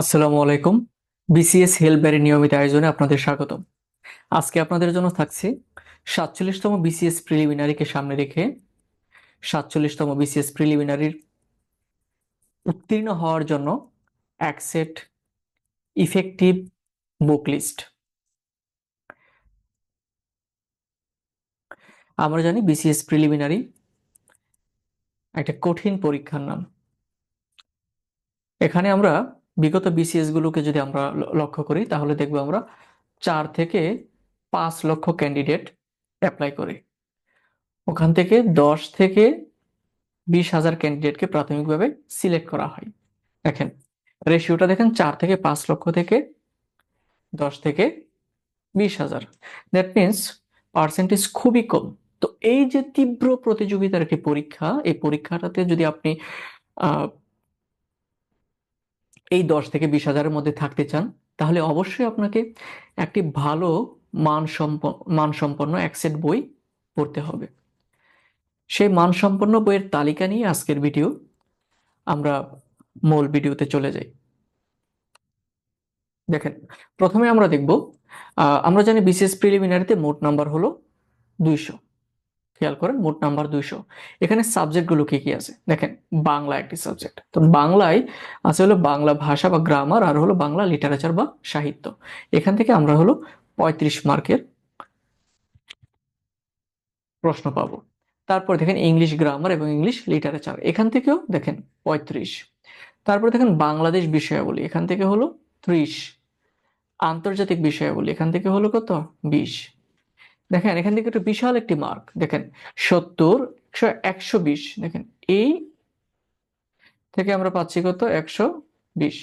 আসসালামু আলাইকুম। বিসিএস হেলবারের নিয়মিত আয়োজনে আপনাদের স্বাগতম। আজকে আপনাদের জন্য থাকছে সাতচল্লিশতম বিসিএস প্রিলিমিনারিকে সামনে রেখে সাতচল্লিশতম বিসিএস প্রিলিমিনারির উত্তীর্ণ হওয়ার জন্য এক সেট ইফেক্টিভ বুক লিস্ট। আমরা জানি বিসিএস প্রিলিমিনারি একটা কঠিন পরীক্ষার নাম। এখানে আমরা বিগত বিসিএস গুলোকে যদি আমরা লক্ষ্য করি, তাহলে দেখব আমরা চার থেকে পাঁচ লক্ষ ক্যান্ডিডেট অ্যাপ্লাই করে। ওখান থেকে দশ থেকে বিশ হাজার ক্যান্ডিডেটকে প্রাথমিকভাবে সিলেক্ট করা হয়। দেখেন রেশিওটা দেখেন, চার থেকে পাঁচ লক্ষ থেকে দশ থেকে বিশ হাজার। দ্যাট মিনস পার্সেন্টেজ খুবই কম। তো এই যে তীব্র প্রতিযোগিতার একটি পরীক্ষা, এই পরীক্ষাটাতে যদি আপনি এই দশ থেকে বিশ হাজারের মধ্যে থাকতে চান, তাহলে অবশ্যই আপনাকে একটি ভালো মানসম্পন্ন মানসম্পন্ন এক সেট বই পড়তে হবে। সেই মানসম্পন্ন বইয়ের তালিকা নিয়ে আজকের ভিডিও, আমরা মূল ভিডিওতে চলে যাই। দেখেন, প্রথমে আমরা দেখব আমরা জানি বিসিএস প্রিলিমিনারিতে মোট নাম্বার হলো দুইশো। খেয়াল করেন, মোট নাম্বার দুইশো। এখানে সাবজেক্টগুলো কি কি আছে? দেখেন, বাংলা একটি সাবজেক্ট। তো বাংলায় আছে হলো বাংলা ভাষা বা গ্রামার, আর হলো বাংলা লিটারেচার বা সাহিত্য। এখান থেকে আমরা হলো পঁয়ত্রিশ মার্কের প্রশ্ন পাবো। তারপর দেখেন ইংলিশ গ্রামার এবং ইংলিশ লিটারেচার। এখান থেকেও দেখেন পঁয়ত্রিশ। তারপর দেখেন বাংলাদেশ বিষয়াবলী। এখান থেকে হলো ত্রিশ। আন্তর্জাতিক বিষয়াবলী। এখান থেকে হলো কত? বিশ। দেখেন, এখান থেকে একটা বিশাল একটি মার্ক দেখেন, সত্তর, একশো একশো বিশ, দেখেন, এই থেকে আমরা পাচ্ছি কত? একশো বিশ।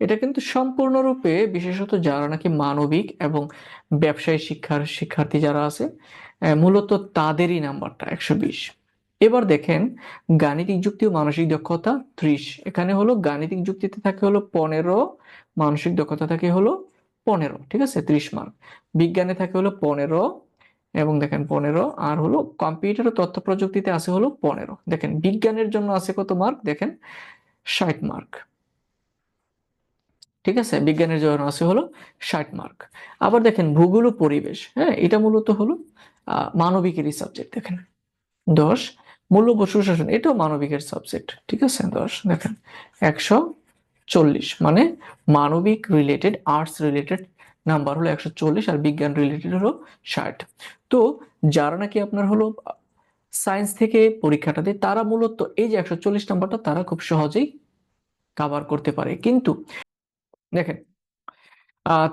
এটা কিন্তু সম্পূর্ণরূপে বিশেষত যারা নাকি মানবিক এবং ব্যবসায়ী শিক্ষার শিক্ষার্থী যারা আছে মূলত তাদেরই নাম্বারটা, একশো বিশ। এবার দেখেন, গাণিতিক যুক্তি ও মানসিক দক্ষতা ত্রিশ। এখানে হলো গাণিতিক যুক্তিতে থাকে হলো পনেরো, মানসিক দক্ষতা থাকে হলো পনেরো, ঠিক আছে? ত্রিশ মার্ক বিজ্ঞানে থাকে হলো পনেরো এবং দেখেন পনেরো, আর হলো কম্পিউটার ও তথ্য প্রযুক্তিতে আছে হলো পনেরো। দেখেন বিজ্ঞানের জন্য আছে কত মার্ক দেখেন ষাট মার্ক ঠিক আছে? বিজ্ঞানের জন্য আছে হলো ষাট মার্ক আবার দেখেন ভূগোল ও পরিবেশ হ্যাঁ? এটা মূলত হলো মানবিকেরই সাবজেক্ট দেখেন। দশ, মূল্যবোধ সুশাসন, এটাও মানবিকের সাবজেক্ট ঠিক আছে? দশ, দেখেন, একশো চল্লিশ মানে মানবিক রিলেটেড আর্টস রিলেটেড নাম্বার হলো একশো চল্লিশ আর বিজ্ঞান রিলেটেড হলো ষাট। তো যারা নাকি আপনার হলো সায়েন্স থেকে পরীক্ষাটা দেয়, তারা মূলত এই যে একশো চল্লিশ নাম্বারটা তারা খুব সহজেই কাভার করতে পারে। কিন্তু দেখেন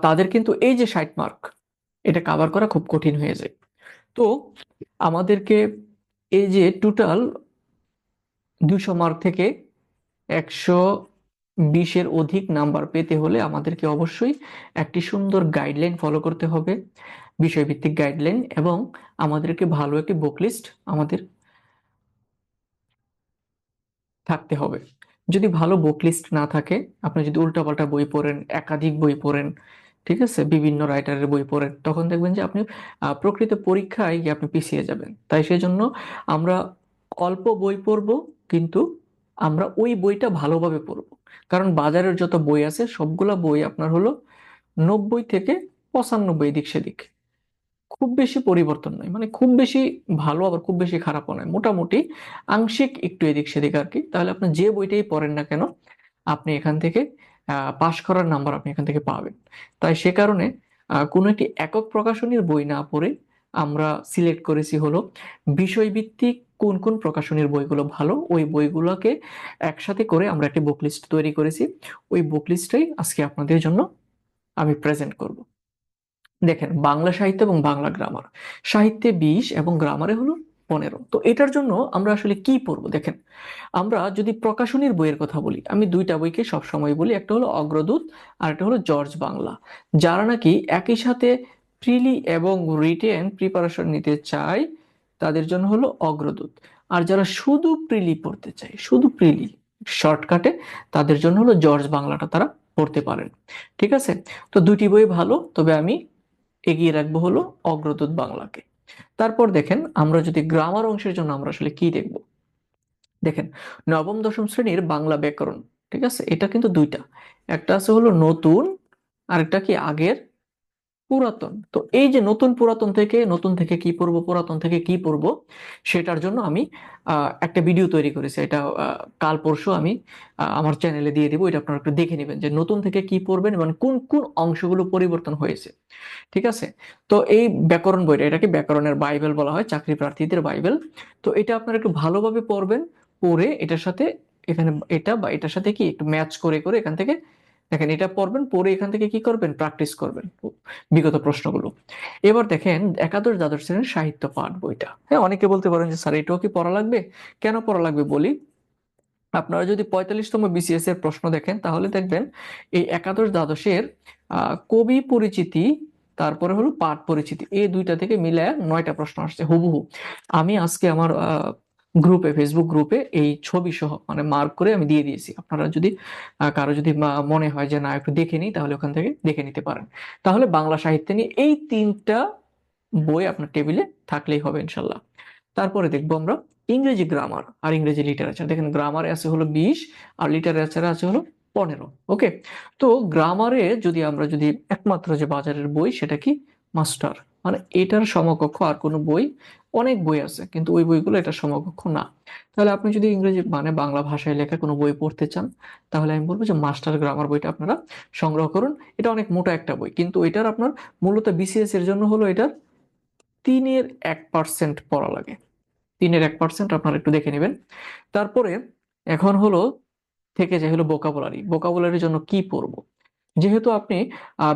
তাদের কিন্তু এই যে ষাট মার্ক এটা কাভার করা খুব কঠিন হয়ে যায়। তো আমাদেরকে এই যে টোটাল দুশো মার্ক থেকে একশো বিশের অধিক নাম্বার পেতে হলে আমাদেরকে অবশ্যই একটি সুন্দর গাইডলাইন ফলো করতে হবে, বিষয়ভিত্তিক গাইডলাইন এবং আমাদেরকে ভালো একটি বুক লিস্ট আমাদের থাকতে হবে। যদি ভালো বুক লিস্ট না থাকে, আপনি যদি উল্টাপাল্টা বই পড়েন, একাধিক বই পড়েন, ঠিক আছে, বিভিন্ন রাইটারের বই পড়েন, তখন দেখবেন যে আপনি প্রকৃত পরীক্ষায় গিয়ে আপনি পিছিয়ে যাবেন। তাই সেজন্য আমরা অল্প বই পড়ব, কিন্তু আমরা ওই বইটা ভালোভাবে পড়ব। কারণ বাজারের যত বই আছে, সবগুলা বই আপনার হলো নব্বই থেকে পঁচানব্বই এদিক সেদিক। খুব বেশি পরিবর্তন নয় মানে খুব বেশি ভালো, আবার খুব বেশি খারাপও নয় মোটামুটি আংশিক একটু এদিক সেদিক আর কি তাহলে আপনি যে বইটাই পড়েন না কেন, আপনি এখান থেকে পাশ করার নাম্বার আপনি এখান থেকে পাবেন। তাই সে কারণে কোনো একটি একক প্রকাশনীর বই না পড়ে আমরা সিলেক্ট করেছি হলো বিষয়ভিত্তিক কোন কোন প্রকাশনীর বইগুলো ভালো, ওই বইগুলোকে একসাথে করে আমরা একটি বুক লিস্ট তৈরি করেছি। ওই বুক লিস্টটাই আজকে আপনাদের জন্য আমি প্রেজেন্ট করব। দেখেন, বাংলা সাহিত্য এবং বাংলা গ্রামার সাহিত্যে বিশ এবং গ্রামারে হলো পনেরো। তো এটার জন্য আমরা আসলে কি পড়ব? দেখেন, আমরা যদি প্রকাশনীর বইয়ের কথা বলি, আমি দুইটা বইকে সব সময় বলি, একটা হলো অগ্রদূত আর একটা হলো জর্জ বাংলা। যারা নাকি একই সাথে প্রিলি এবং রিটেন প্রিপারেশন নিতে চায় তাদের জন্য হলো অগ্রদূত। আর যারা শুধু প্রিলি পড়তে চায়, শুধু প্রিলি, শর্টকাটে তাদের জন্য হলো জর্জ বাংলাটা তারা পড়তে পারেন। ঠিক আছে? তো দুটি বই ভালো, তবে আমি এগিয়ে রাখব হলো অগ্রদূত বাংলাকে। তারপর দেখেন, আমরা যদি গ্রামার অংশের জন্য আমরা আসলে কি দেখব? দেখেন, নবম, দশম শ্রেণির বাংলা ব্যাকরণ, ঠিক আছে? এটা কিন্তু দুইটা। একটা আছে হলো নতুন, আরেকটা কি আগের? পুরাতন। তো এই যে নতুন পুরাতন থেকে, নতুন থেকে কি পড়ব, পুরাতন থেকে কি পড়ব, সেটার জন্য আমি একটা ভিডিও তৈরি করেছি। এটা কাল পরশু আমি আমার চ্যানেলে দিয়ে দিব। এটা আপনারা একটু দেখে নেবেন যে নতুন থেকে কি পড়বেন এবং কোন কোন অংশগুলো পরিবর্তন হয়েছে। ঠিক আছে? তো এই ব্যাকরণ বইটা, এটাকে ব্যাকরণের বাইবেল বলা হয়, চাকরি প্রার্থীদের বাইবেল। তো এটা আপনারা একটু ভালোভাবে পড়বেন, পড়ে এটার সাথে, এখানে এটা বা এটার সাথে কি একটু ম্যাচ করে করে এখান থেকে দেখেন, এটা পড়বেন, পড়ে এখান থেকে কি করবেন? প্র্যাকটিস করবেন, বিগত প্রশ্নগুলো। এবার দেখেন, একাদশ দ্বাদশ শ্রেণির সাহিত্য পাঠ বইটা। হ্যাঁ অনেকে বলতে পারেন যে, স্যার, এটাও কি পড়া লাগবে? কেন পড়া লাগবে বলি? আপনারা যদি পঁয়তাল্লিশতম বিসিএস এর প্রশ্ন দেখেন, তাহলে দেখবেন এই একাদশ দ্বাদশের কবি পরিচিতি, তারপরে হলো পাঠ পরিচিতি, এই দুইটা থেকে মিলে নয়টা প্রশ্ন আসছে, হুবহু। আমি আজকে আমার গ্রুপে ফেসবুক গ্রুপে এই ছবি সহ মানে মার্ক করে আমি দিয়ে দিয়েছি। আপনারা যদি কারও যদি মনে হয় যে না, একটু দেখে নিই, তাহলে ওখান থেকে দেখে নিতে পারেন। তাহলে বাংলা সাহিত্য নিয়ে এই তিনটা বই আপনার টেবিলে থাকলেই হবে ইনশাল্লাহ। তারপরে দেখব আমরা ইংরেজি গ্রামার আর ইংরেজি লিটারেচার দেখেন গ্রামারে আছে হলো বিশ, আর লিটারেচারে আছে হলো পনেরো ওকে তো গ্রামারে যদি আমরা যদি একমাত্র যে বাজারের বই, সেটা কি? মাস্টার মানে এটার সমকক্ষ আর কোনো বই, অনেক বই আছে, কিন্তু ওই বইগুলো এটার সমকক্ষ না। তাহলে আপনি যদি ইংরেজি মানে বাংলা ভাষায় লেখা কোনো বই পড়তে চান, তাহলে আমি বলব যে মাস্টার গ্রামার বইটা আপনারা সংগ্রহ করুন। এটা অনেক মোটা একটা বই, কিন্তু এটার আপনার মূলত বিসিএস এর জন্য হলো এটার তিনের এক পার্সেন্ট পড়া লাগে। তিনের এক পার্সেন্ট আপনারা একটু দেখে নেবেন। তারপরে এখন হলো থেকে যে হলো ভোকাবুলারি ভোকাবুলারির জন্য কি পড়ব? যেহেতু আপনি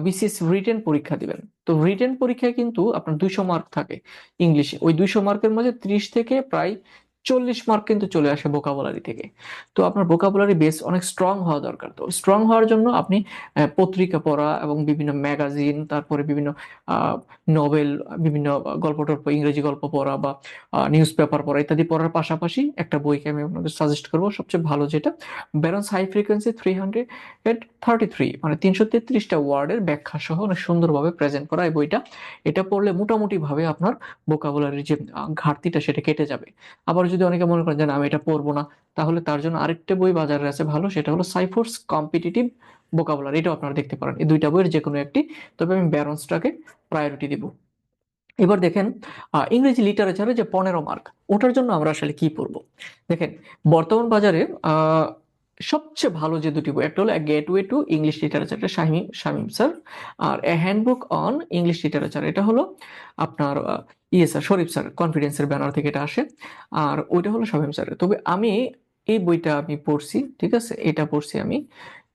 বিসিএস রিটেন পরীক্ষা দিবেন। তো রিটেন পরীক্ষায় কিন্তু আপনার দুইশো মার্ক থাকে। ইংলিশে ওই দুইশো মার্কের মধ্যে ত্রিশ থেকে প্রায় চল্লিশ মার্ক কিন্তু চলে আসে ভোকাবুলারি থেকে। তো আপনার ভোকাবুলারি বেস অনেক স্ট্রং হওয়া দরকার। তো স্ট্রং হওয়ার জন্য আপনি পত্রিকা পড়া এবং বিভিন্ন ম্যাগাজিন তারপরে বিভিন্ন নোবেল বিভিন্ন গল্প টল্প, ইংরেজি গল্প পড়া বা নিউজ পেপার পড়া ইত্যাদি পড়ার পাশাপাশি একটা বইকে আমি আপনাদের সাজেস্ট করব। সবচেয়ে ভালো যেটা balance high frequency three hundred thirty three মানে তিনশো তেত্রিশটা ওয়ার্ডের ব্যাখ্যা সহ অনেক সুন্দরভাবে প্রেজেন্ট করা এই বইটা। এটা পড়লে মোটামুটি ভাবে আপনার ভোকাবুলারির যে ঘাটতিটা সেটা কেটে যাবে। আবার যদি অনেকে মনে করেন যে আমি এটা পড়ব না, তাহলে তার জন্য আরেকটা বই বাজারে আছে ভালো, সেটা হলো সাইফোর্স কম্পিটিটিভ ভোকাবুলারি। এটাও আপনারা দেখতে পারেন। এই দুইটা বইয়ের যে কোনো একটি, তবে আমি ব্যারন্সটাকে প্রায়োরিটি দিব। এবার দেখেন ইংরেজি লিটারেচারে যে পনেরো মার্ক ওটার জন্য আমরা আসলে কি পড়ব? দেখেন, বর্তমান বাজারে সবচেয়ে ভালো যে দুটি বই, একটা হলো গেটওয়ে টু ইংলিশ লিটারেচার এটা Shamim Shamim sir R a handbook on English literature এটা হলো আপনার ইয়ে স্যার শরীফ স্যার কনফিডেন্সের ব্যানার থেকে এটা আসে। আর ওইটা হলো শামীম স্যার তবে আমি এই বইটা আমি পড়ছি, ঠিক আছে? এটা পড়ছি আমি।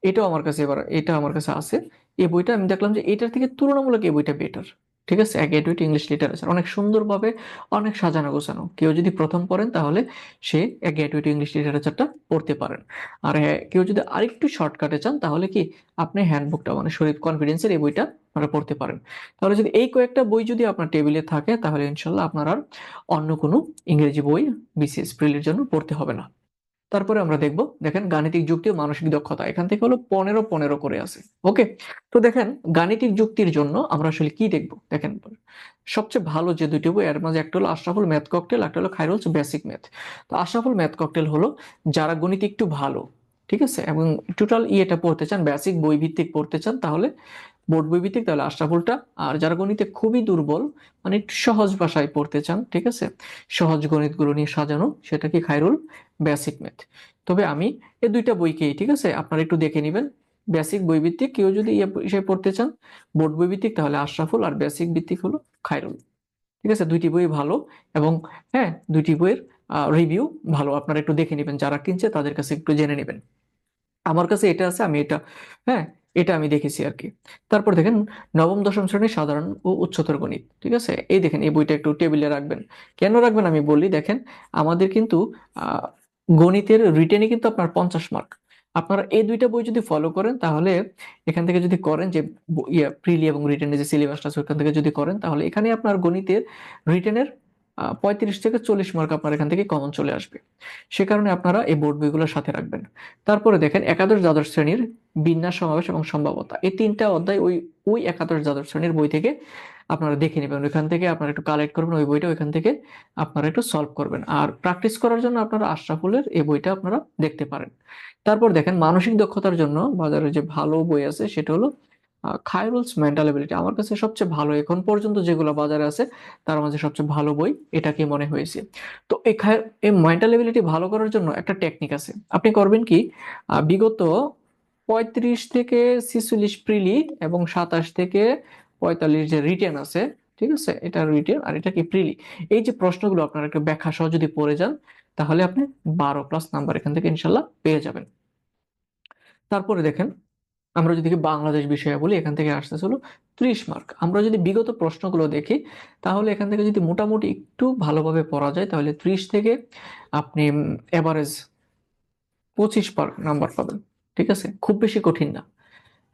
এটাও আমার কাছে এবার এটা আমার কাছে আছে। এই বইটা আমি দেখলাম যে এটার থেকে তুলনামূলক এই বইটা বেটার ঠিক আছে? এডুইট ইংলিশ লিটারেচার অনেক সুন্দরভাবে, অনেক সাজানো গোছানো। কেউ যদি প্রথম পড়েন, তাহলে সে এডুইট ইংলিশ লিটারেচারটা পড়তে পারেন। আর হ্যাঁ কেউ যদি আরেকটু শর্টকাটে চান, তাহলে কি আপনি হ্যান্ডবুকটা মানে শরীফ কনফিডেন্সের এই বইটা আপনারা পড়তে পারেন। তাহলে যদি এই কয়েকটা বই যদি আপনার টেবিলে থাকে, তাহলে ইনশাল্লাহ আপনার আর অন্য কোনো ইংরেজি বই বিসিএস প্রিলির জন্য পড়তে হবে না। তারপরে আমরা দেখব, দেখেন গাণিতিক যুক্তি ও মানসিক দক্ষতা, এখান থেকে হলো পনেরো পনেরো করে আছে, ওকে? তো দেখেন গাণিতিক যুক্তির জন্য আমরা আসলে কি দেখব? দেখেন, সবচেয়ে ভালো যে দুটি বই, এর মাঝে একটা হলো আশরাফুল ম্যাথ ককটেল একটা হলো খাইরুলস বেসিক ম্যাথ তো আশরাফুল ম্যাথ ককটেল হলো যারা গণিত একটু ভালো, ঠিক আছে? এবং টোটাল ইয়েটা পড়তে চান বেসিক বই ভিত্তিক পড়তে চান, তাহলে বোর্ড বই ভিত্তিক তাহলে আশরাফুলটা। আর যারা গণিতে খুবই দুর্বল মানে সহজ ভাষায় পড়তে চান, ঠিক আছে? সহজ গণিতগুলো নিয়ে সাজানো, সেটা কি খাইরুল বেসিক ম্যাথ তবে আমি এই দুইটা বইকেই ঠিক আছে? আপনারা একটু দেখে নেবেন। বেসিক বই ভিত্তিক কেউ যদি বিষয়ে পড়তে চান বোর্ড বই ভিত্তিক তাহলে আশরাফুল আর বেসিক ভিত্তিক হলো খাইরুল ঠিক আছে? দুইটি বই ভালো এবং হ্যাঁ দুইটি বইয়ের রিভিউ ভালো। আপনারা একটু দেখে নেবেন, যারা কিনছে তাদের কাছে একটু জেনে নেবেন। আমার কাছে এটা আছে, আমি এটা হ্যাঁ এটা আমি দেখেছি আর কি। তারপর দেখেন, নবম, দশম শ্রেণির সাধারণ ও উচ্চতর গণিত, ঠিক আছে? এই দেখেন, এই বইটা একটু টেবিলে রাখবেন। কেন রাখবেন? আমি বলি, দেখেন, আমাদের কিন্তু গণিতের রিটেনে কিন্তু আপনার পঞ্চাশ মার্ক। আপনারা এই দুইটা বই যদি ফলো করেন, তাহলে এখান থেকে যদি করেন যে ইয়া, প্রিলি এবং রিটেনের যে সিলেবাসটা আছে, ওখান থেকে যদি করেন, তাহলে এখানে আপনার গণিতের রিটেনের পঁয়ত্রিশ থেকে চল্লিশ মার্ক আপনার এখান থেকে কমন চলে আসবে। সে কারণে আপনারা এই বোর্ড বইগুলোর সাথে রাখবেন। তারপরে দেখেন একাদশ দ্বাদশ শ্রেণির বিন্যাস সমাবেশ এবং সম্ভাবতা এই তিনটা অধ্যায় ওই ওই একাদশ দ্বাদশ শ্রেণির বই থেকে আপনারা দেখে নেবেন। ওইখান থেকে আপনারা একটু কালেক্ট করবেন, ওই বইটা ওইখান থেকে আপনারা একটু সলভ করবেন। আর প্র্যাকটিস করার জন্য আপনারা আশরাফুলের এই বইটা আপনারা দেখতে পারেন। তারপর দেখেন মানসিক দক্ষতার জন্য বাজারে যে ভালো বই আছে সেটা হলো খায়রুলস মেন্টাল এবিলিটি আমার কাছে সবচেয়ে ভালো, এখন পর্যন্ত যেগুলো বাজারে আছে, তার মাঝে সবচেয়ে ভালো বই এটাকে মনে হয়েছে? তো এই খায় এই মেন্টাল এবিলিটি ভালো করার জন্য একটা টেকনিক আছে। আপনি করবেন কি বিগত পঁয়ত্রিশ থেকে ছিচল্লিশ প্রিলি এবং সাতাশ থেকে পঁয়তাল্লিশ যে রিটেন আছে, ঠিক আছে? এটা রিটেন আর এটা কি প্রিলি? এই যে প্রশ্নগুলো আপনারা একটু ব্যাখ্যা সহ যদি পড়ে যান, তাহলে আপনি বারো প্লাস নাম্বার এখান থেকে ইনশাল্লাহ পেয়ে যাবেন। তারপরে দেখেন আমরা যদি বাংলাদেশ বিষয়ে বলি, এখান থেকে আসতে হলো ত্রিশ মার্ক আমরা যদি বিগত প্রশ্নগুলো দেখি, তাহলে এখান থেকে যদি মোটামুটি একটু ভালোভাবে পড়া যায়, তাহলে ত্রিশ থেকে আপনি এভারেজ পঁচিশ পার নাম্বার পাবেন। ঠিক আছে? খুব বেশি কঠিন না।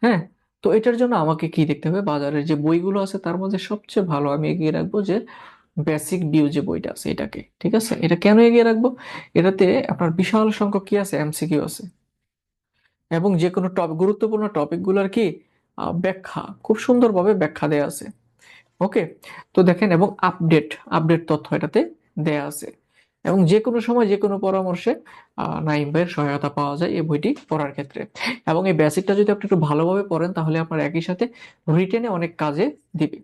হ্যাঁ? তো এটার জন্য আমাকে কি দেখতে হবে? বাজারের যে বইগুলো আছে, তার মধ্যে সবচেয়ে ভালো আমি এগিয়ে রাখব যে বেসিক ডিউ যে বইটা আছে এটাকে। ঠিক আছে? এটা কেন এগিয়ে রাখব? এটাতে আপনার বিশাল সংখ্যক কি আছে? এমসিকিউ আছে। এবং যে কোনো টপিক গুরুত্বপূর্ণ টপিকগুলোর কি ব্যাখ্যা, খুব সুন্দরভাবে ব্যাখ্যা দেয়া আছে। ওকে তো দেখেন, এবং আপডেট আপডেট তথ্য এটাতে দেয়া আছে। এবং যে কোনো সময় যে কোনো পরামর্শে নাইম ভাইয়ের সহায়তা পাওয়া যায় এই বইটি পড়ার ক্ষেত্রে। এবং এই বেসিকটা যদি আপনি একটু ভালোভাবে পড়েন, তাহলে আপনার একই সাথে রিটেনে অনেক কাজে দিবে।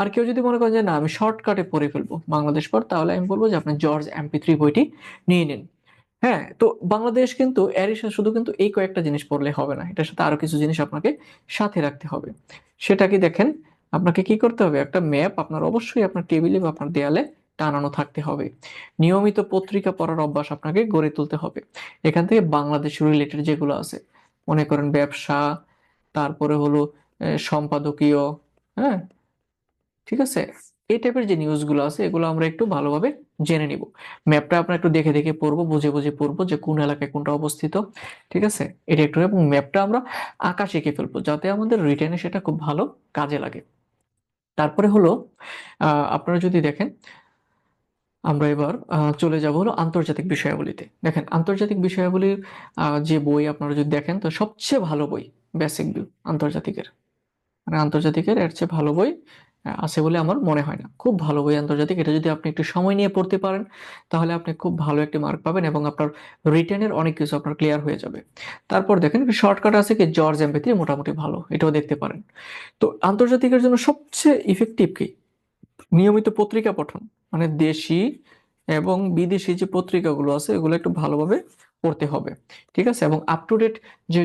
আর কেউ যদি মনে করেন যে, না, আমি শর্টকাটে পড়ে ফেলব বাংলাদেশ পর তাহলে আমি বলব যে, আপনি জর্জ এমপি থ্রি বইটি নিয়ে নিন। হ্যাঁ তো বাংলাদেশ কিন্তু সাথে শুধু কিন্তু এই কয়েকটা জিনিস পড়লে হবে না। এটার সাথে আরও কিছু জিনিস আপনাকে সাথে রাখতে হবে। সেটা কি দেখেন, আপনাকে কি করতে হবে? একটা ম্যাপ আপনার অবশ্যই আপনার টেবিলে বা আপনার দেয়ালে টানানো থাকতে হবে। নিয়মিত পত্রিকা পড়ার অভ্যাস আপনাকে গড়ে তুলতে হবে। এখান থেকে বাংলাদেশ রিলেটেড যেগুলো আছে, মনে করেন ব্যবসা, তারপরে হলো সম্পাদকীয় হ্যাঁ ঠিক আছে? এই টাইপের যে নিউজগুলো আছে, এগুলো আমরা একটু ভালোভাবে জেনে নিব। ম্যাপটা আমরা একটু দেখে দেখে পড়ব, বুঝে বুঝে পড়ব যে কোন এলাকায় কোনটা অবস্থিত, ঠিক আছে? এটা একটু এবং ম্যাপটা আমরা আকাশে এঁকে ফেলব, যাতে আমাদের রিটেনে সেটা খুব ভালো কাজে লাগে। তারপরে হলো আপনারা যদি দেখেন, আমরা এবার চলে যাব হলো আন্তর্জাতিক বিষয়াবলিতে। দেখেন, আন্তর্জাতিক বিষয়াবলীর যে বই আপনারা যদি দেখেন, তো সবচেয়ে ভালো বই বেসিক ভিউ আন্তর্জাতিকের। মানে আন্তর্জাতিকের এর চেয়ে ভালো বই আছে বলে আমার মনে হয় না। খুব ভালো বই আন্তর্জাতিক। এটা যদি আপনি একটু সময় নিয়ে পড়তে পারেন, তাহলে আপনি খুব ভালো একটি মার্ক পাবেন এবং আপনার রিটার্নের অনেক কিছু আপনার ক্লিয়ার হয়ে যাবে। তারপর দেখেন শর্টকাট আছে কি জর্জ এমপেথি মোটামুটি ভালো, এটাও দেখতে পারেন। তো আন্তর্জাতিকের জন্য সবচেয়ে ইফেক্টিভ কি? নিয়মিত পত্রিকা পঠন মানে দেশি এবং বিদেশি যে পত্রিকাগুলো আছে, এগুলো একটু ভালোভাবে পড়তে হবে। ঠিক আছে? এবং আপ টু ডেট যে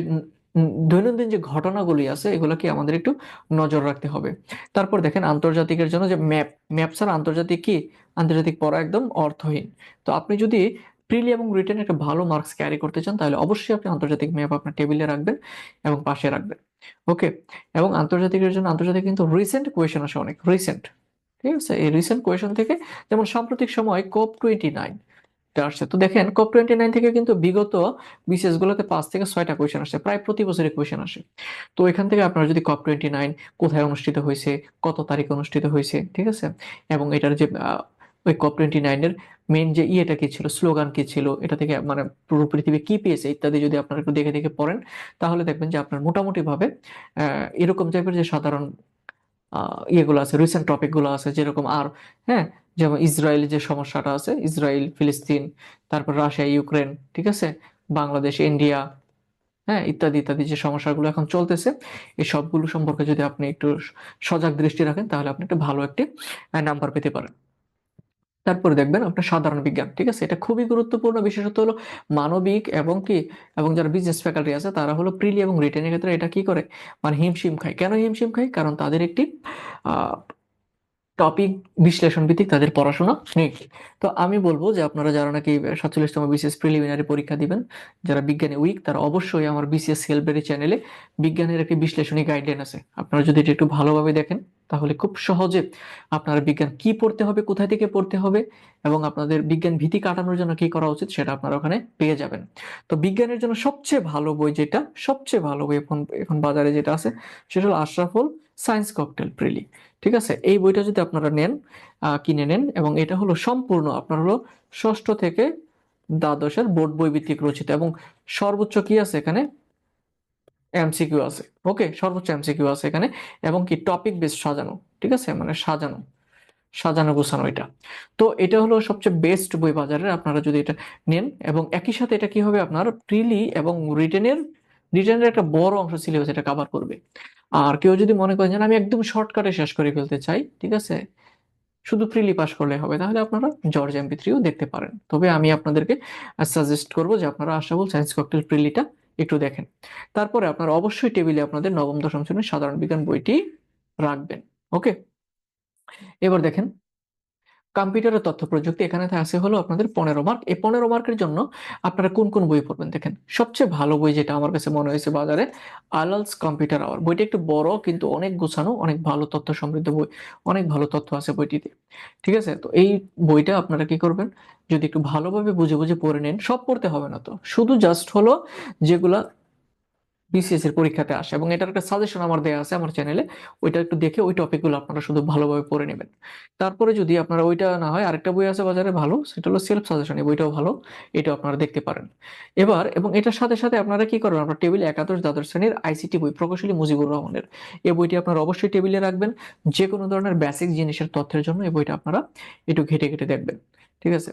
দৈনন্দিন যে ঘটনাগুলি আছে, এগুলোকে আমাদের একটু নজর রাখতে হবে। তারপর দেখেন আন্তর্জাতিকের জন্য যে ম্যাপ ম্যাপ ছাড়া আন্তর্জাতিক কি? আন্তর্জাতিক পড়া একদম অর্থহীন। তো আপনি যদি প্রিলি এবং রিটেন একটা ভালো মার্কস ক্যারি করতে চান, তাহলে অবশ্যই আপনি আন্তর্জাতিক ম্যাপ আপনার টেবিলে রাখবেন এবং পাশে রাখবেন। ওকে? এবং আন্তর্জাতিকের জন্য, আন্তর্জাতিক কিন্তু রিসেন্ট কোয়েশন আসে অনেক। রিসেন্ট ঠিক আছে? এই রিসেন্ট কোয়েশন থেকে যেমন সাম্প্রতিক সময় কোপ টোয়েন্টি নাইন আসছে। তো দেখেন কোপ টোয়েন্টি নাইন থেকে কিন্তু বিগত বিসিএস গুলোতে পাঁচ থেকে ছয়টা কোয়েশন আসে প্রায় প্রতি বছরই কোয়েশন আসে। তো এখান থেকে আপনারা যদি কপ টোয়েন্টি নাইন কোথায় অনুষ্ঠিত হয়েছে কত তারিখে অনুষ্ঠিত হয়েছে ঠিক আছে? এবং এটার যে ওই কপ টোয়েন্টি নাইনের মেন যে ইয়েটা কি ছিল স্লোগান কি ছিল এটা থেকে মানে পুরো পৃথিবী কি পেয়েছে ইত্যাদি যদি আপনারা একটু দেখে দেখে পড়েন তাহলে দেখবেন যে আপনার মোটামুটি ভাবে আহ, এরকম টাইপের যে সাধারণ ইয়েগুলো আছে রিসেন্ট টপিকগুলো আছে যেরকম আর হ্যাঁ? যেমন ইসরায়েলের যে সমস্যাটা আছে, ইসরায়েল, ফিলিস্তিন, তারপর রাশিয়া, ইউক্রেন, ঠিক আছে? বাংলাদেশ, ইন্ডিয়া হ্যাঁ ইত্যাদি ইত্যাদি যে সমস্যাগুলো এখন চলতেছে, এই সবগুলো সম্পর্কে যদি আপনি একটু সজাগ দৃষ্টি রাখেন, তাহলে আপনি একটু ভালো একটি নাম্বার পেতে পারেন। তারপরে দেখবেন আপনার সাধারণ বিজ্ঞান, ঠিক আছে? এটা খুবই গুরুত্বপূর্ণ, বিশেষত হলো মানবিক এবং কি, এবং যারা বিজনেস ফ্যাকাল্টি আছে, তারা হলো প্রিলি এবং রিটেনের ক্ষেত্রে এটা কি করে? মানে হিমশিম খায়। কেন হিমশিম খায়? কারণ তাদের একটি টপিক বিশ্লেষণ ভিত্তিক তাদের পড়াশোনা নেই তো আমি বলব যে আপনারা যারা নাকি সাতচল্লিশতম বিসিএস প্রিলিমিনারি পরীক্ষা দিবেন, যারা বিজ্ঞানে উইক তারা অবশ্যই আমার বিসিএস সেলবেরি চ্যানেলে বিজ্ঞানের একটি বিশ্লেষণী গাইডলাইন আছে। আপনারা যদি এটা একটু ভালোভাবে দেখেন তাহলে খুব সহজে আপনার বিজ্ঞান কি পড়তে হবে, কোথায় থেকে পড়তে হবে এবং আপনাদের বিজ্ঞান ভীতি কাটানোর জন্য কি করা উচিত সেটা আপনারা ওখানে পেয়ে যাবেন। তো বিজ্ঞানের জন্য সবচেয়ে ভালো বই যেটা, সবচেয়ে ভালো বই এখন এখন বাজারে যেটা আছে সেটা হলো আশরাফুল সায়েন্স ককটেল প্রিলি। ঠিক আছে? এই বইটা যদি আপনারা নেন কিনে নেন এবং এটা হলো সম্পূর্ণ আপনার হলো ষষ্ঠ থেকে দ্বাদশের বোর্ড বই ভিত্তিক রচিত এবং সর্বোচ্চ কি আছে এখানে? এমসিকিউ আছে। ওকে সর্বোচ্চ এমসিকিউ আছে এখানে। এবং কি টপিক বেস সাজানো, ঠিক আছে? মানে সাজানো সাজানো গোছানো এটা। তো এটা হলো সবচেয়ে বেস্ট বই বাজারের, আপনারা যদি এটা নেন। এবং একই সাথে এটা কি হবে আপনার? প্রিলি এবং রিটেনের রিটেনের একটা বড় অংশ সিলেবাস এটা কভার করবে। আর কেউ যদি মনে করেন যে আমি একদম শর্টকাটে শেষ করে ফেলতে চাই, ঠিক আছে? শুধু প্রিলি পাস করলে হবে। তাহলে আপনারা জর্জ এমপি থ্রিও দেখতে পারেন। তবে আমি আপনাদেরকে সাজেস্ট করব যে আপনারা আশাবুল সায়েন্স ককটেল প্রিলিটা একটু দেখেন। তারপরে আপনারা অবশ্যই টেবিলে আপনাদের নবম, দশম শ্রেণির সাধারণ বিজ্ঞান বইটি রাখবেন। ওকে? এবার দেখেন কম্পিউটার ও তথ্য প্রযুক্তি এখানে আছে হলো আপনাদের পনেরো মার্ক এই পনেরো মার্কের জন্য আপনারা কোন কোন বই পড়বেন দেখেন। সবচেয়ে ভালো বই যেটা আমার কাছে মনে হয়েছে বাজারে, আলালস কম্পিউটার আওয়ার। বইটা একটু বড় কিন্তু অনেক গোছানো, অনেক ভালো তথ্য সমৃদ্ধ বই, অনেক ভালো তথ্য আছে বইটিতে। ঠিক আছে? তো এই বইটা আপনারা কি করবেন? যদি একটু ভালোভাবে বুঝে বুঝে পড়ে নেন, সব পড়তে হবে না তো। শুধু জাস্ট হলো যেগুলা বিসিএস এর পরীক্ষাতে আসে এবং এটার একটা সাজেশন আমার দেওয়া আছে আমার চ্যানেলে ওইটা একটু দেখে ওই টপিকগুলো আপনারা শুধু ভালোভাবে পড়ে নেবেন। তারপরে যদি আপনারা ওইটা না হয়, আরেকটা বই আছে বাজারে ভালো, সেটা হলো সেলফ সাজেশন এই বইটাও ভালো, এটাও আপনারা দেখতে পারেন। এবার, এবং এটার সাথে সাথে আপনারা কি করবেন, আপনার টেবিলে একাদশ, দ্বাদশ শ্রেণির আইসিটি বই, প্রকৌশলী মুজিবুর রহমানের, এই বইটি আপনারা অবশ্যই টেবিলে রাখবেন। যে কোনো ধরনের বেসিক জিনিসের তথ্যের জন্য এই বইটা আপনারা একটু ঘেটে ঘেটে দেখবেন। ঠিক আছে?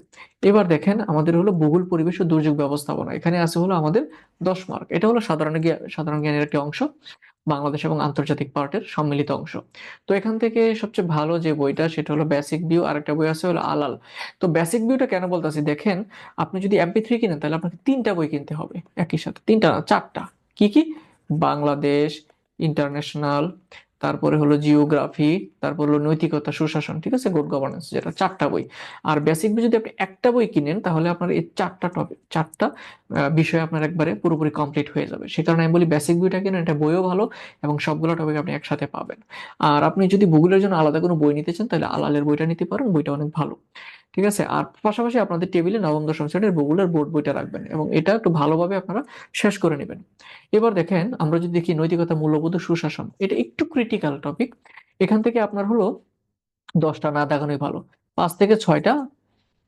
এবার দেখেন আমাদের হলো ভূগোল পরিবেশ ও দুর্যোগ ব্যবস্থাপনা। এখানে আছে হলো আমাদের দশ মার্ক। এটা হলো সাধারণ সাধারণ জ্ঞানের একটি অংশ, বাংলাদেশ এবং আন্তর্জাতিক পার্টের সম্মিলিত অংশ। তো এখান থেকে সবচেয়ে ভালো যে বইটা, সেটা হলো বেসিক ভিউ আর একটা বই আছে হলো আলাল তো বেসিক ভিউটা কেন বলতেছি? দেখেন, আপনি যদি এমপি থ্রি কিনেন, তাহলে আপনাকে তিনটা বই কিনতে হবে। একই সাথে, তিনটা না, চারটা। কি কি? বাংলাদেশ ইন্টারন্যাশনাল তারপরে হলো জিওগ্রাফি তারপর হলো নৈতিকতা, সুশাসন, ঠিক আছে? গুড গভর্নেন্স যেটা, চারটা বই। আর বেসিক বই যদি আপনি একটা বই কিনেন, তাহলে আপনার এই চারটা টপিক চারটা বিষয় আপনার একবারে পুরোপুরি কমপ্লিট হয়ে যাবে। সে কারণে আমি বলি বেসিক বইটা কিনেন, এটা বইও ভালো এবং সবগুলো টপিক আপনি একসাথে পাবেন। আর আপনি যদি ভূগোলের জন্য আলাদা কোনো বই নিতে চান, তাহলে আলালের বইটা নিতে পারেন, বইটা অনেক ভালো। ঠিক আছে? আর পাশাপাশি আপনাদের টেবিলে নবম, দশম শ্রেণির ভূগোলের বোর্ড বইটা রাখবেন এবং এটা একটু ভালোভাবে আপনারা শেষ করে নেবেন। এবার দেখেন, আমরা যদি দেখি নৈতিকতা মূল্যবোধ সুশাসন, এটা একটু ক্রিটিক্যাল টপিক এখান থেকে আপনার হলো দশটা না দেখানোই ভালো। পাঁচ থেকে ছয়টা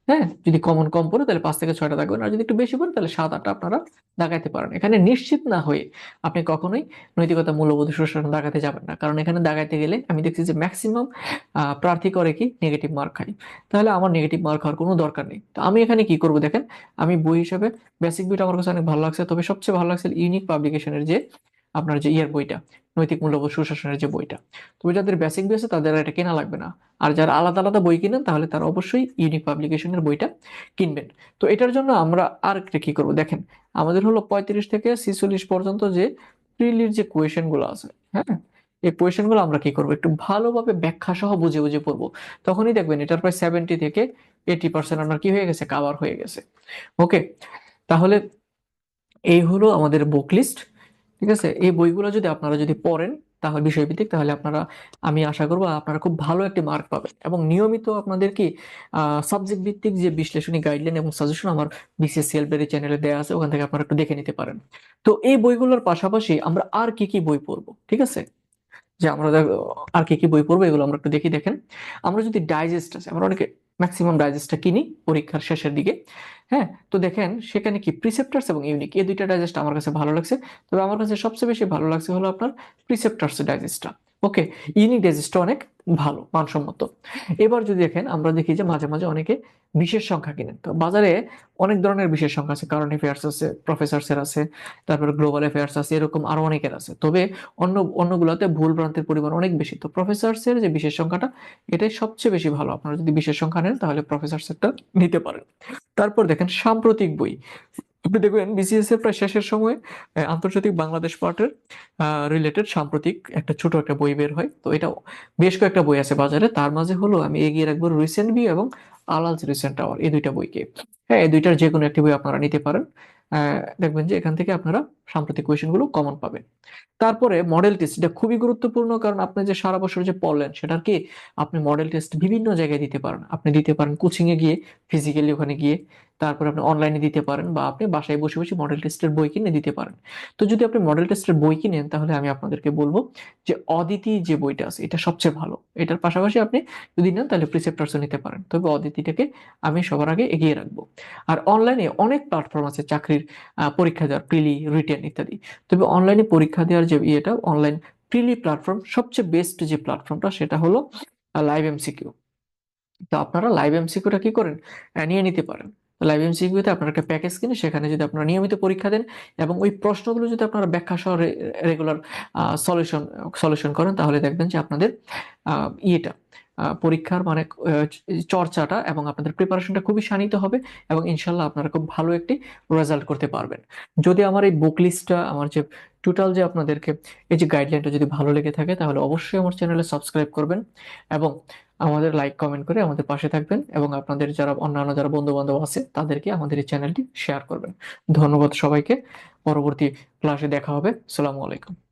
হ্যাঁ যদি কমন কম পড়ে তাহলে পাঁচ থেকে ছয়টা দাগাবেন আর যদি একটু বেশি পড়ে তাহলে সাত, আটটা আপনারা দাগাইতে পারেন। এখানে নিশ্চিত না হয়ে আপনি কখনোই নৈতিকতা মূল্যবোধ সুশাসন দাগাতে যাবেন না। কারণ এখানে দাগাইতে গেলে আমি দেখছি যে ম্যাক্সিমাম প্রার্থী করে কি নেগেটিভ মার্ক খায় তাহলে আমার নেগেটিভ মার্ক হওয়ার কোনো দরকার নেই। তো আমি এখানে কি করব দেখেন? আমি বই হিসাবে বেসিক বইটা আমার কাছে অনেক ভালো লাগছে। তবে সবচেয়ে ভালো লাগছে ইউনিক পাবলিকেশনের যে আপনার যে ইয়ার বইটা, নৈতিক মূল্যবোধ সুশাসনের যে বইটা। তবে যাদের বেসিক বই আছে তাদের এটা কেনা লাগবে না। আর যারা আলাদা আলাদা বই কিনেন তাহলে তারা অবশ্যই ইউনিক পাবলিকেশনের বইটা কিনবেন। তো এটার জন্য আমরা আর একটা কি করব? দেখেন, আমাদের হলো পঁয়ত্রিশ থেকে ছিচল্লিশ পর্যন্ত যে প্রিলির যে কোয়েশনগুলো আছে হ্যাঁ? এই কোয়েশনগুলো আমরা কি করব? একটু ভালোভাবে ব্যাখ্যা সহ বুঝে বুঝে পড়ব। তখনই দেখবেন এটার প্রায় সেভেন্টি থেকে এইটি পার্সেন্ট আপনার কি হয়ে গেছে? কাভার হয়ে গেছে। ওকে তাহলে এই হলো আমাদের বুক লিস্ট ঠিক আছে? এই বইগুলো যদি আপনারা যদি পড়েন, তাহলে বিষয়ভিত্তিক, তাহলে আপনারা, আমি আশা করব আপনারা খুব ভালো একটি মার্ক পাবেন। এবং নিয়মিত আপনাদের কি সাবজেক্ট ভিত্তিক যে বিশ্লেষণী গাইডলাইন এবং সাজেশন আমার বিসিএস সেলবেরি চ্যানেলে দেওয়া আছে, ওখান থেকে আপনারা একটু দেখে নিতে পারেন। তো এই বইগুলোর পাশাপাশি আমরা আর কি কি বই পড়ব, ঠিক আছে? যে আমরা আর কি কি বই পড়ব, এগুলো আমরা একটু দেখি দেখেন। আমরা যদি ডাইজেস্ট আছে, আমরা অনেকে ম্যাক্সিমাম ডাইজেস্টটা কিনি, পরীক্ষার শেষের দিকে। হ্যাঁ তো দেখেন, সেখানে কি প্রিসেপ্টার্স এবং ইউনিক এই দুইটা ডাইজেস্ট আমার কাছে ভালো লাগছে। তবে আমার কাছে সবচেয়ে বেশি ভালো লাগছে হলো আপনার প্রিসেপ্টার্স ডাইজেস্টটা ওকে ইউনিক ডাইজেস্টটা অনেক ভালো, মানসম্মত। এবার যদি দেখেন, আমরা দেখি যে মাঝে মাঝে অনেকে বিশেষ সংখ্যা কিনেন। তো বাজারে অনেক ধরনের বিশেষ সংখ্যা আছে কারণ অ্যাফেয়ার্স আছে প্রফেসরসের আছে, তারপরে গ্লোবাল অ্যাফেয়ার্স আছে, এরকম আরও অনেকের আছে। তবে অন্য, অন্যগুলোতে ভুল ভ্রান্তির পরিমাণ অনেক বেশি। তো প্রফেসরসের যে বিশেষ সংখ্যাটা, এটাই সবচেয়ে বেশি ভালো। আপনারা যদি বিশেষ সংখ্যা নেন, তাহলে প্রফেসরসেরটা নিতে পারেন। তারপর দেখেন সাম্প্রতিক বই। আপনি দেখবেন বিসিএস এর প্রায় শেষের সময় আন্তর্জাতিক বাংলাদেশ পার্টের রিলেটেড সাম্প্রতিক একটা ছোট একটা বই বের হয়। তো এটা বেশ কয়েকটা বই আছে বাজারে। তার মাঝে হলো আমি এগিয়ে রাখব রিসেন্ট বি এবং আলালস রিসেন্ট আওয়ার এই দুইটা বইকে। হ্যাঁ এই দুইটার যে কোনো একটি বই আপনারা নিতে পারেন। দেখবেন যে এখান থেকে আপনারা সাম্প্রতিক কোয়েশনগুলো কমন পাবেন। তারপরে মডেল টেস্ট এটা খুবই গুরুত্বপূর্ণ কারণ আপনি যে সারা বছর যে পড়লেন, সেটার কি আপনি মডেল টেস্ট বিভিন্ন জায়গায় দিতে পারেন। আপনি দিতে পারেন কোচিং এ গিয়ে ফিজিক্যালি ওখানে গিয়ে। তারপরে আপনি অনলাইনে দিতে পারেন বা আপনি বাসায় বসে বসে মডেল টেস্টের বই কিনে দিতে পারেন। তো যদি আপনি মডেল টেস্টের বই কিনেন, তাহলে আমি আপনাদেরকে বলব যে অদিতি যে বইটা আছে, এটা সবচেয়ে ভালো। এটার পাশাপাশি আপনি যদি নেন, তাহলে প্রিসেপ্টার্সও নিতে পারেন। তবে অদিতিটাকে আমি সবার আগে এগিয়ে রাখব। আর অনলাইনে অনেক প্ল্যাটফর্ম আছে চাকরির পরীক্ষা দেওয়ার প্রিলি রিটেন ইত্যাদি। তবে অনলাইনে পরীক্ষা দেওয়ার যে ইয়েটা অনলাইন প্রিলি প্ল্যাটফর্ম সবচেয়ে বেস্ট যে প্ল্যাটফর্মটা সেটা হলো লাইভ এমসিকিউ তো আপনারা লাইভ এমসিকিউটা কি করেন নিয়ে নিতে পারেন। লাইভ এমসিকিউতে আপনারা একটা প্যাকেজ কিনে সেখানে যদি আপনারা নিয়মিত পরীক্ষা দেন এবং ওই প্রশ্নগুলো যদি আপনারা ব্যাখ্যা সহ রেগুলার সলিউশন সলিউশন করেন, তাহলে দেখবেন যে আপনাদের ইয়েটা পরীক্ষার মানে চর্চাটা এবং আপনাদের প্রিপারেশনটা খুবই শানিত হবে এবং ইনশাল্লাহ আপনারা খুব ভালো একটি রেজাল্ট করতে পারবেন। যদি আমার এই বুক লিস্টটা আমার যে টোটাল যে আপনাদেরকে, এই যে গাইডলাইনটা যদি ভালো লেগে থাকে, তাহলে অবশ্যই আমার চ্যানেলে সাবস্ক্রাইব করবেন এবং আমাদের লাইক কমেন্ট করে আমাদের পাশে থাকবেন এবং আপনাদের যারা অন্যান্য যারা বন্ধু বান্ধব আছে, তাদেরকে আমাদের এই চ্যানেলটি শেয়ার করবেন। ধন্যবাদ সবাইকে। পরবর্তী ক্লাসে দেখা হবে। সালামু আলাইকুম।